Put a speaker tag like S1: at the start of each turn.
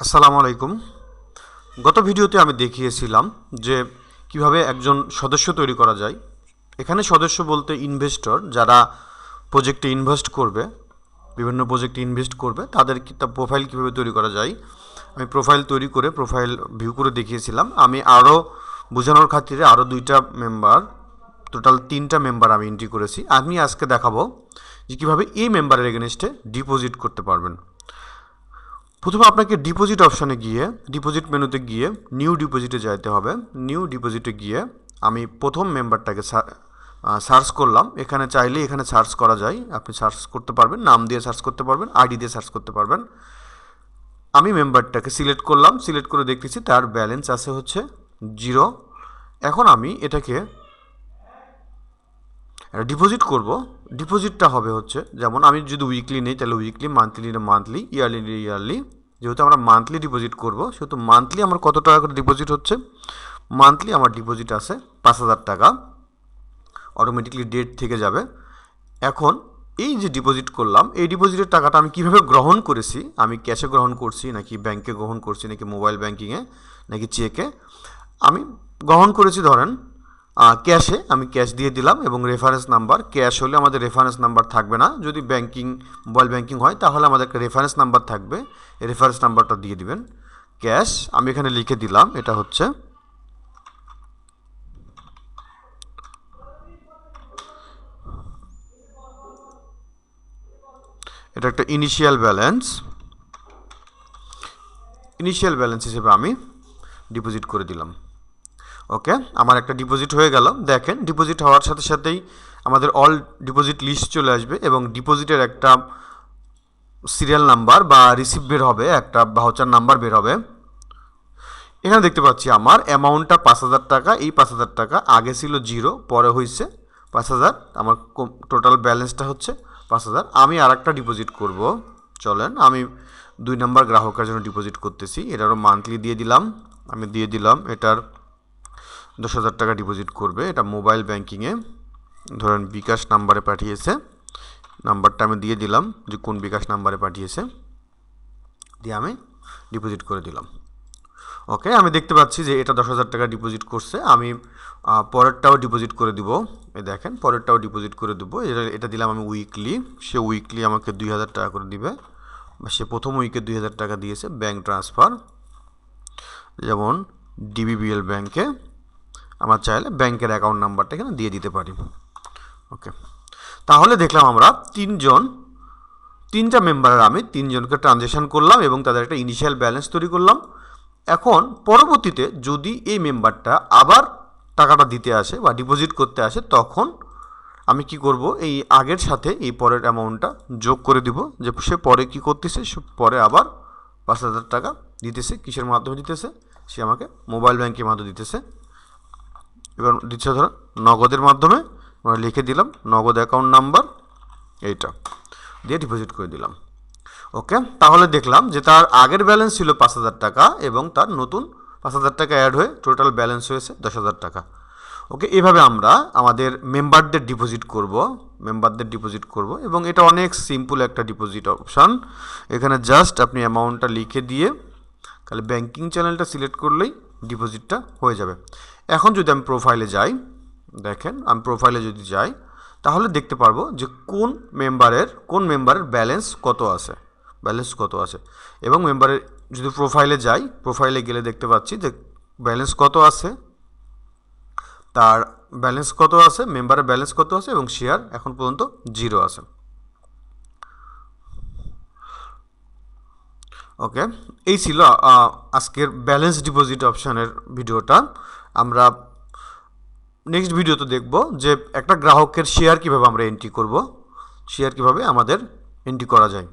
S1: আসসালামু আলাইকুম। গত ভিডিওতে আমি দেখিয়েছিলাম যে কীভাবে একজন সদস্য তৈরি করা যায়। এখানে সদস্য বলতে ইনভেস্টর যারা প্রজেক্টে ইনভেস্ট করবে, বিভিন্ন প্রজেক্টে ইনভেস্ট করবে, তাদের কি তা প্রোফাইল কীভাবে তৈরি করা যায়। আমি প্রোফাইল তৈরি করে প্রোফাইল ভিউ করে দেখিয়েছিলাম। আমি আরও বোঝানোর খাতিরে আরও দুইটা মেম্বার টোটাল তিনটা মেম্বার আমি এন্ট্রি করেছি। আমি আজকে দেখাবো যে কীভাবে এই মেম্বারের এগেনস্টে ডিপোজিট করতে পারবেন। প্রথমে আপনাকে ডিপোজিট অপশানে গিয়ে ডিপোজিট মেনুতে গিয়ে নিউ ডিপোজিটে যাইতে হবে। নিউ ডিপোজিটে গিয়ে আমি প্রথম মেম্বারটাকে সার্চ করলাম। এখানে চাইলে এখানে সার্চ করা যায়। আপনি সার্চ করতে পারবেন, নাম দিয়ে সার্চ করতে পারবেন আইডি দিয়ে সার্চ করতে পারবেন। আমি মেম্বারটাকে সিলেক্ট করলাম সিলেক্ট করে দেখতেছি, তার ব্যালেন্স আছে হচ্ছে জিরো এখন আমি এটাকে ডিপোজিট করব। ডিপোজিটটা হবে হচ্ছে, যেমন আমি যদি উইকলি নেই, তাহলে weekly monthly monthly yearly yearly যেহেতু আমরা মান্থলি ডিপোজিট করব, সেহেতু মান্থলি আমার কত টাকা করে ডিপোজিট হচ্ছে? মান্থলি আমার ডিপোজিট আছে পাঁচ হাজার টাকা। অটোমেটিকলি ডেট থেকে যাবে। এখন এই যে ডিপোজিট করলাম, এই ডিপোজিটের টাকাটা আমি কীভাবে গ্রহণ করেছি? আমি ক্যাশে গ্রহণ করছি, নাকি ব্যাংকে গ্রহণ করছি, নাকি মোবাইল ব্যাংকিংয়ে নাকি চেকে আমি গ্রহণ করেছি ধরেন ক্যাশে আমি ক্যাশ দিয়ে দিলাম এবং রেফারেন্স নাম্বার ক্যাশ হলে আমাদের রেফারেন্স নাম্বার থাকবে না। যদি ব্যাংকিং মোবাইল ব্যাংকিং হয়, তাহলে আমাদের রেফারেন্স নাম্বার থাকবে। রেফারেন্স নাম্বারটা দিয়ে দিবেন। ক্যাশ আমি এখানে লিখে দিলাম, এটা হচ্ছে এটা একটা ইনিশিয়াল ব্যালেন্স ইনিশিয়াল ব্যালেন্স হিসেবে আমি ডিপোজিট করে দিলাম। ওকে আমার একটা ডিপোজিট হয়ে গেল। দেখেন ডিপোজিট হওয়ার সাথে সাথেই আমাদের অল ডিপোজিট লিস্ট চলে আসবে এবং ডিপোজিটের একটা সিরিয়াল নাম্বার বা রিসিপ্ট বের হবে, একটা ভাউচার নাম্বার বের হবে। এখানে দেখতে পাচ্ছি আমার অ্যামাউন্টটা পাঁচ হাজার টাকা, এই পাঁচ হাজার টাকা আগে ছিল জিরো পরে হয়েছে পাঁচ হাজার, আমার টোটাল ব্যালেন্সটা হচ্ছে পাঁচ হাজার। আমি আর একটা ডিপোজিট করব। চলেন, আমি দুই নাম্বার গ্রাহকের জন্য ডিপোজিট করতেছি, এটারও মান্থলি দিয়ে দিলাম, আমি দিয়ে দিলাম, এটার দশ হাজার টাকা ডিপোজিট করবে। এটা মোবাইল ব্যাংকিংয়ে ধরেন বিকাশ নাম্বারে পাঠিয়েছে। নাম্বারটা আমি দিয়ে দিলাম যে কোন বিকাশ নাম্বারে পাঠিয়েছে। দিয়ে আমি ডিপোজিট করে দিলাম। ওকে আমি দেখতে পাচ্ছি যে এটা দশ হাজার টাকা ডিপোজিট করছে। আমি পরেরটাও ডিপোজিট করে দিব। এই দেখেন, পরেরটাও ডিপোজিট করে দেবো। এটা এটা দিলাম আমি উইকলি সে উইকলি আমাকে দুই হাজার টাকা করে দিবে। বা সে প্রথম উইকে দুই হাজার টাকা দিয়েছে ব্যাঙ্ক ট্রান্সফার যেমন ডিবিবিএল ব্যাংকে আমরা চাইলে ব্যাংকের অ্যাকাউন্ট নাম্বারটা এখানে দিয়ে দিতে পারি। ওকে তাহলে দেখলাম আমরা তিনজন, তিনটা মেম্বারের আমি তিনজনকে ট্রানজেকশন করলাম এবং তাদের একটা ইনিশিয়াল ব্যালেন্স তৈরি করলাম। এখন পরবর্তীতে যদি এই মেম্বারটা আবার টাকাটা দিতে আসে বা ডিপোজিট করতে আসে, তখন আমি কি করব? এই আগের সাথে এই পরের অ্যামাউন্টটা যোগ করে দিব। যে সে পরে কি করতেছে, সে পরে আবার পাঁচ হাজার টাকা দিতেছে, কিসের মাধ্যমে দিতেছে? সে আমাকে মোবাইল ব্যাংকের মাধ্যমে দিতেছে। এবার দিচ্ছে ধরো নগদের মাধ্যমে আমরা লিখে দিলাম নগদ অ্যাকাউন্ট নাম্বার এইটা, দিয়ে ডিপোজিট করে দিলাম। ওকে তাহলে দেখলাম যে তার আগের ব্যালেন্স ছিল পাঁচ হাজার টাকা এবং তার নতুন পাঁচ হাজার টাকা অ্যাড হয়ে টোটাল ব্যালেন্স হয়েছে দশ হাজার টাকা। ওকে এভাবে আমরা আমাদের মেম্বারদের ডিপোজিট করব মেম্বারদের ডিপোজিট করব এবং এটা অনেক সিম্পল একটা ডিপোজিট অপশান এখানে জাস্ট আপনি অ্যামাউন্টটা লিখে দিয়ে, তাহলে ব্যাংকিং চ্যানেলটা সিলেক্ট করলেই ডিপোজিটটা হয়ে যাবে। এখন যদি আমি প্রোফাইলে যাই, দেখেন, আমি প্রোফাইলে যদি যাই, তাহলে দেখতে পারব যে কোন মেম্বারের কোন মেম্বারের ব্যালেন্স কত আছে। ব্যালেন্স কত আছে? এবং মেম্বারের যদি প্রোফাইলে যাই প্রোফাইলে গেলে দেখতে পাচ্ছি যে ব্যালেন্স কত আছে, তার ব্যালেন্স কত আছে মেম্বারের ব্যালেন্স কত আছে, এবং শেয়ার এখন পর্যন্ত জিরো আছে। ওকে এই ছিল আজকের ব্যালেন্স ডিপোজিট অপশানের ভিডিওটা আমরা নেক্সট ভিডিওতে দেখব যে একটা গ্রাহকের শেয়ার কীভাবে আমরা এন্ট্রি করব শেয়ার কীভাবে আমাদের এন্ট্রি করা যায়।